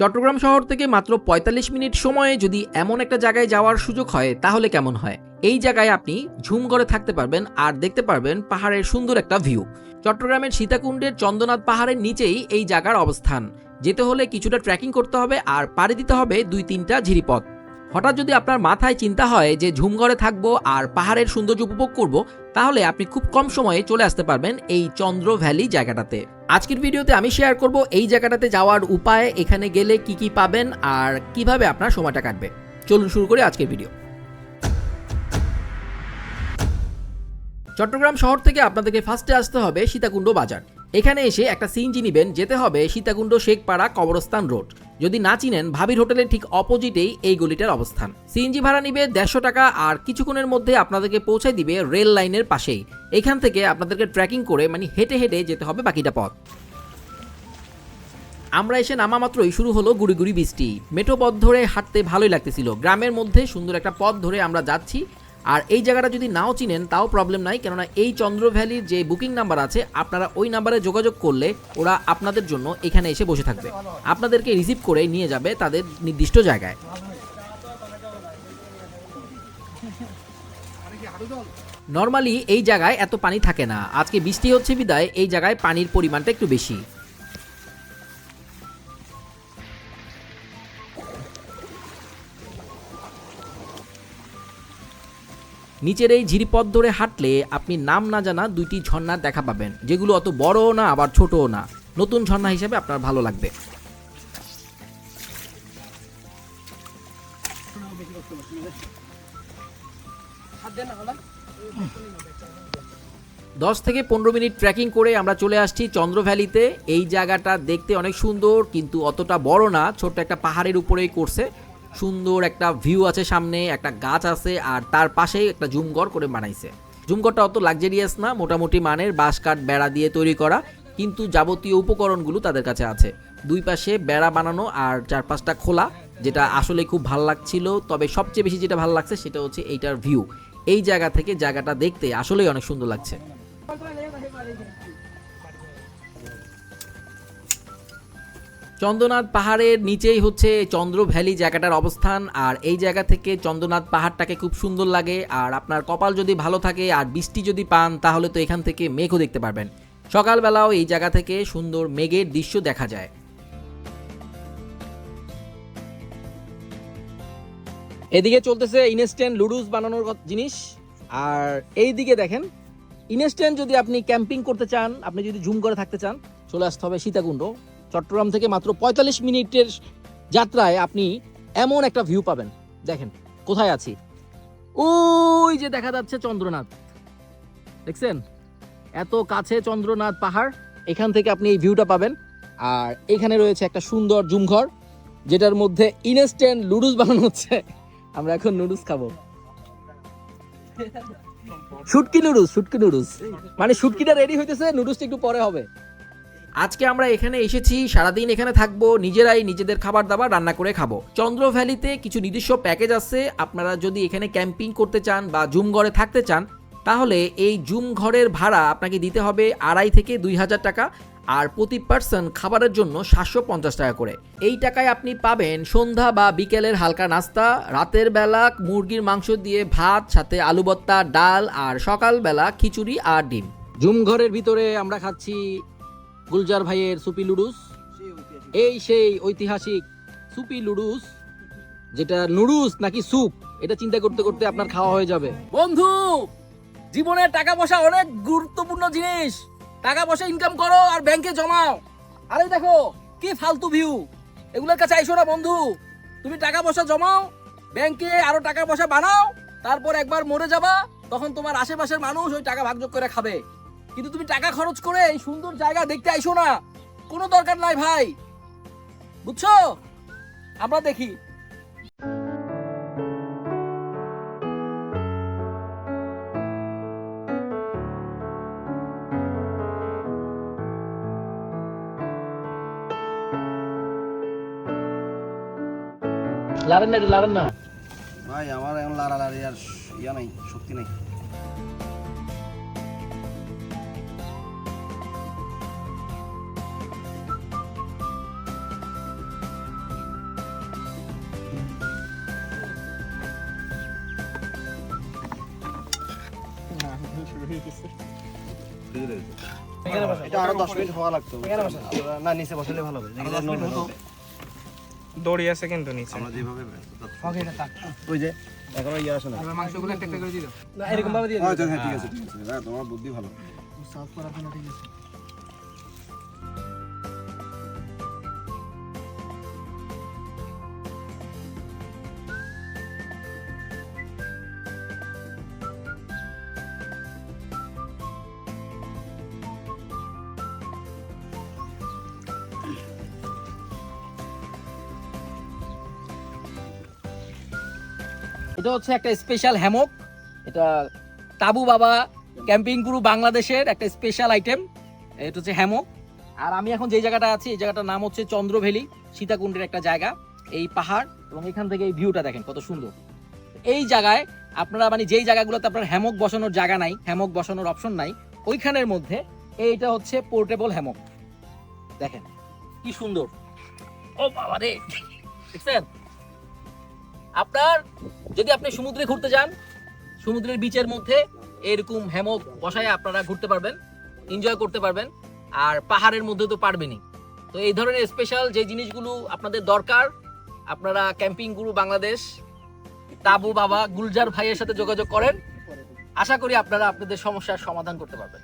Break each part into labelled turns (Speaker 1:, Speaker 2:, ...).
Speaker 1: চট্টগ্রাম শহর থেকে মাত্র ৪৫ মিনিট সময়ে যদি এমন একটা জায়গায় যাওয়ার সুযোগ হয়, তাহলে কেমন হয়? এই জায়গায় আপনি ঝুম করে থাকতে পারবেন আর দেখতে পারবেন পাহাড়ের সুন্দর একটা ভিউ চট্টগ্রামের সীতাকুণ্ডের চন্দ্রনাথ পাহাড়ের নিচেই এই জায়গার অবস্থান। যেতে হলে কিছুটা ট্রেকিং করতে হবে আর পাড়ি দিতে হবে দুই তিনটা ঝিরিপথ। হঠাৎ যদি আপনার মাথায় চিন্তা হয় যে ঝুমঘরে থাকব আর পাহাড়ের সৌন্দর্য উপভোগ করব, তাহলে আপনি খুব কম সময়ে চলে আসতে পারবেন এই চন্দ্র ভ্যালি জায়গাটাতে। আজকের ভিডিওতে আমি শেয়ার করব এই জায়গাটাতে যাওয়ার উপায়, এখানে গেলে কি কি পাবেন আর কীভাবে আপনার সময়টা কাটবে। চলুন শুরু করি আজকের ভিডিও চট্টগ্রাম শহর থেকে আপনাদেরকে ফার্স্টে আসতে হবে সীতাকুণ্ড বাজার। এখানে এসে একটা সিএনজি নিবেন যেতে হবে সীতাকুণ্ড শেখপাড়া কবরস্থান রোড। যদি না চিনেন, ভাবির হোটেলের ঠিক অপোজিটেই এই গলিটার অবস্থান। সিএনজি ভাড়া নিবে দেড়শো টাকা আর কিছুক্ষণের মধ্যে আপনাদেরকে পৌঁছায় দিবে রেল লাইনের পাশেই। এখান থেকে আপনাদেরকে ট্রেকিং করে মানে হেঁটে হেঁটে যেতে হবে বাকিটা পথ। আমরা এসে নামা মাত্রই শুরু হলো গুড়ি গুড়ি বৃষ্টি। মেঠো পথ ধরে হাঁটতে ভালোই লাগতেছিল। গ্রামের মধ্যে সুন্দর একটা পথ ধরে আমরা যাচ্ছি। আর এই জায়গাটা যদি নাও চিনেন, তাও প্রবলেম নাই, কেননা এই চন্দ্র ভ্যালির যে বুকিং নাম্বার আছে, আপনারা ওই নাম্বারে যোগাযোগ করলে ওরা আপনাদের জন্য এখানে এসে বসে থাকবে। আপনাদেরকে রিসিভ করে নিয়ে যাবে তাদের নির্দিষ্ট জায়গায়। নর্মালি এই জায়গায় এত পানি থাকে না। আজকে বৃষ্টি হচ্ছে বিদায়, এই জায়গায় পানির পরিমাণটা একটু বেশি। নিচের এই ঝিরিপথ ধরে হাঁটলে আপনি নাম না জানা দুইটি ঝর্ণার দেখা পাবেন, যেগুলো অত বড়ও না, আবার ছোটও না। নতুন ঝর্ণা হিসেবে আপনার ভালো লাগবে। দশ থেকে পনেরো মিনিট ট্রেকিং করে আমরা চলে আসছি চন্দ্র ভ্যালিতে। এই জায়গাটা দেখতে অনেক সুন্দর, কিন্তু অতটা বড় না, ছোট্ট একটা পাহাড়ের উপরেই করছে। সুন্দর একটা ভিউ আছে সামনে, একটা গাছ আছে, আর তার পাশেই একটা জুমঘর করে বানাইছে। জুমঘরটা অত লাক্সারিয়াস না, মোটামুটি মানের বাঁশ কাঠ বেড়া দিয়ে তৈরি করা, কিন্তু যাবতীয় উপকরণগুলো তাদের কাছে আছে। দুই পাশে বেড়া বানানো আর চার পাঁচটা খোলা, যেটা আসলে খুব ভালো লাগছিল, তবে সবচেয়ে বেশি যেটা ভালো লাগছে সেটা হচ্ছে এইটার ভিউ এই জায়গা থেকে জায়গাটা দেখতে আসলেই অনেক সুন্দর লাগছে। চন্দ্রনাথ পাহাড়ের নিচেই হচ্ছে চন্দ্র ভ্যালি জায়গাটার অবস্থান, আর এই জায়গা থেকে চন্দ্রনাথ পাহাড়টাকে খুব সুন্দর লাগে। আর আপনার কপাল যদি ভালো থাকে আর বৃষ্টি যদি পান, তাহলে তো এখান থেকে মেঘও দেখতে পারবেন। সকালবেলাও এই জায়গা থেকে সুন্দর মেঘের দৃশ্য দেখা যায়। এদিকে চলতেছে ইনস্ট্যান্ট লুডুস বানানোর জিনিস। আর এই দিকে দেখেন, ইনস্ট্যান্ট যদি আপনি ক্যাম্পিং করতে চান, আপনি যদি জুম করে থাকতে চান, চলে আসতে হবে সীতাকুণ্ড। চট্টগ্রাম থেকে মাত্র পঁয়তাল্লিশ মিনিটের যাত্রায় আপনি এমন একটা ভিউ পাবেন। দেখেন, কোথায় আছি? ওই যে দেখা যাচ্ছে চন্দ্রনাথ। দেখছেন? এত কাছে চন্দ্রনাথ পাহাড়, এখান থেকে আপনি এই ভিউটা পাবেন। আর এখানে রয়েছে একটা সুন্দর জুমঘর, যেটার মধ্যে ইনস্ট্যান্ট লুডুস বানানো হচ্ছে। আমরা এখন নুডলস খাব। শুটকি নুডলস শুটকি নুডলস মানে শুটকিটা রেডি হইতেছে নুডলসটা একটু পরে হবে। আজকে আমরা এখানে এসেছি, সারাদিন এখানে থাকব, নিজেরাই নিজেদের খাবার দাবার রান্না করে খাব। চন্দ্র ভ্যালিতে কিছু নিজস্ব প্যাকেজ আছে, আপনারা যদি এখানে ক্যাম্পিং করতে চান বা জুম ঘরে থাকতে চান, তাহলে এই জুম ঘরের ভাড়া আপনাকে দিতে হবে আড়াই থেকে দুই হাজার টাকা, আর প্রতি পার্সন খাবারের জন্য সাতশো পঞ্চাশ টাকা করে। এই টাকায় আপনি পাবেন সন্ধ্যা বা বিকেলের হালকা নাস্তা, রাতের বেলা মুরগির মাংস দিয়ে ভাত, সাথে আলু ভর্তা, ডাল, আর সকালবেলা খিচুড়ি আর ডিম। জুম ঘরের ভিতরে আমরা খাচ্ছি গুলজার ভাইয়ের সুপি লুডুস? এই সেই ঐতিহাসিক সুপি লুডুস, যেটা নুডুস নাকি সুপ এটা চিন্তা করতে করতে আপনার খাওয়া হয়ে যাবে। বন্ধু, জীবনে টাকা পয়সা অনেক গুরুত্বপূর্ণ জিনিস। টাকা পয়সা ইনকাম করো আর ব্যাংকে জমাও। আরে দেখো, কি ফালতু ভিউ এগুলোর কাছে আইসো না, বন্ধু। তুমি টাকা পয়সা জমাও ব্যাংকে আরও টাকা পয়সা বানাও, তারপর একবার মরে যাবা, তখন তোমার আশেপাশের মানুষ ওই টাকা ভাগযোগ করে খাবে। কিন্তু তুমি টাকা খরচ করে এই সুন্দর জায়গা দেখতে আইসো না। কোনো দরকার নাই ভাই। বুঝছ? আমরা দেখি। লাড়েন না লাড়েন না।
Speaker 2: ভাই আমার এখন লাড়ালাড়ি আর ইয়া নাই শক্তি নাই। হবে।
Speaker 3: দড়ি আছে কিন্তু নিচে।
Speaker 2: আমরা যেভাবে ওই যে এখনও ইয়ে আসে না।
Speaker 3: মাংসগুলো একটা একটা করে দিল
Speaker 4: না এরকম ভাবে দিয়ে
Speaker 2: আচ্ছা হ্যাঁ ঠিক আছে ঠিক হ্যাঁ তোমার বুদ্ধি ভালো।
Speaker 4: সাফ করার জন্য ঠিক আছে।
Speaker 1: এটা হচ্ছে একটা স্পেশাল হ্যামক এটা তাবু বাবা ক্যাম্পিং গুরু বাংলাদেশের একটা স্পেশাল আইটেম এটা হচ্ছে হ্যামক আর আমি এখন যে জায়গাটা আছি, এই জায়গাটার নাম হচ্ছে চন্দ্রভেলি, সীতাকুণ্ডের একটা জায়গা, এই পাহাড় এবং এখান থেকে এই ভিউটা দেখেন কত সুন্দর। এই জায়গায় আপনারা মানে যেই জায়গাগুলোতে আপনার হ্যামক বসানোর জায়গা নাই হ্যামক বসানোর অপশন নাই, ওইখানের মধ্যে এইটা হচ্ছে পোর্টেবল হ্যামক দেখেন, কি সুন্দর। ও বাবা রে দেখছেন? আপনার যদি আপনি সমুদ্রে ঘুরতে যান, সমুদ্রের বিচের মধ্যে এরকম হ্যামক বসায় আপনারা ঘুরতে পারবেন এনজয় করতে পারবেন, আর পাহাড়ের মধ্যে তো পারবেনই। তো এই ধরনের স্পেশাল যে জিনিসগুলো আপনাদের দরকার, আপনারা ক্যাম্পিং গুরু বাংলাদেশ তাবু বাবা, গুলজার ভাইয়ের সাথে যোগাযোগ করেন। আশা করি আপনারা আপনাদের সমস্যার সমাধান করতে পারবেন।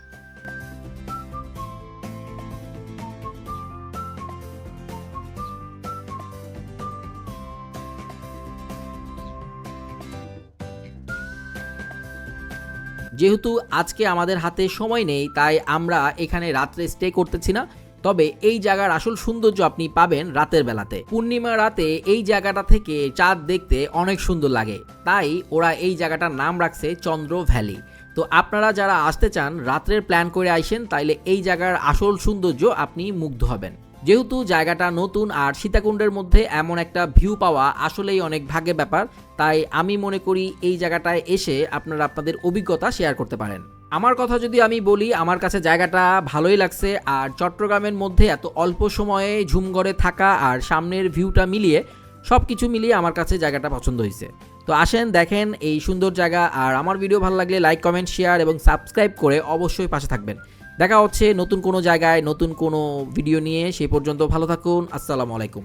Speaker 1: যেহেতু আজকে আমাদের হাতে সময় নেই, তাই আমরা এখানে রাত্রে স্টে করতেছি না। তবে এই জায়গার আসল সৌন্দর্য আপনি পাবেন রাতের বেলাতে। পূর্ণিমা রাতে এই জায়গাটা থেকে চাঁদ দেখতে অনেক সুন্দর লাগে। তাই ওরা এই জায়গাটার নাম রাখছে চন্দ্র ভ্যালি। তো আপনারা যারা আসতে চান, রাত্রের প্ল্যান করে আইসেন, তাইলে এই জায়গার আসল সৌন্দর্য আপনি মুগ্ধ হবেন। যেহেতু জায়গাটা নতুন আর সীতাকুণ্ডের মধ্যে এমন একটা ভিউ পাওয়া আসলেই অনেক ভাগ্যের ব্যাপার, তাই আমি মনে করি এই জায়গাটায় এসে আপনারা আপনাদের অভিজ্ঞতা শেয়ার করতে পারেন। আমার কথা যদি আমি বলি, আমার কাছে জায়গাটা ভালোই লাগছে আর চট্টগ্রামের মধ্যে এত অল্প সময়ে ঝুমঘরে থাকা আর সামনের ভিউটা মিলিয়ে সব কিছু মিলিয়ে আমার কাছে জায়গাটা পছন্দ হয়েছে। তো আসেন, দেখেন এই সুন্দর জায়গা আর আমার ভিডিও ভালো লাগলে লাইক কমেন্ট শেয়ার এবং সাবস্ক্রাইব করে অবশ্যই পাশে থাকবেন। দেখা হচ্ছে নতুন কোনো জায়গায়, নতুন কোনো ভিডিও নিয়ে। সেই পর্যন্ত ভালো থাকুন। আসসালামু আলাইকুম।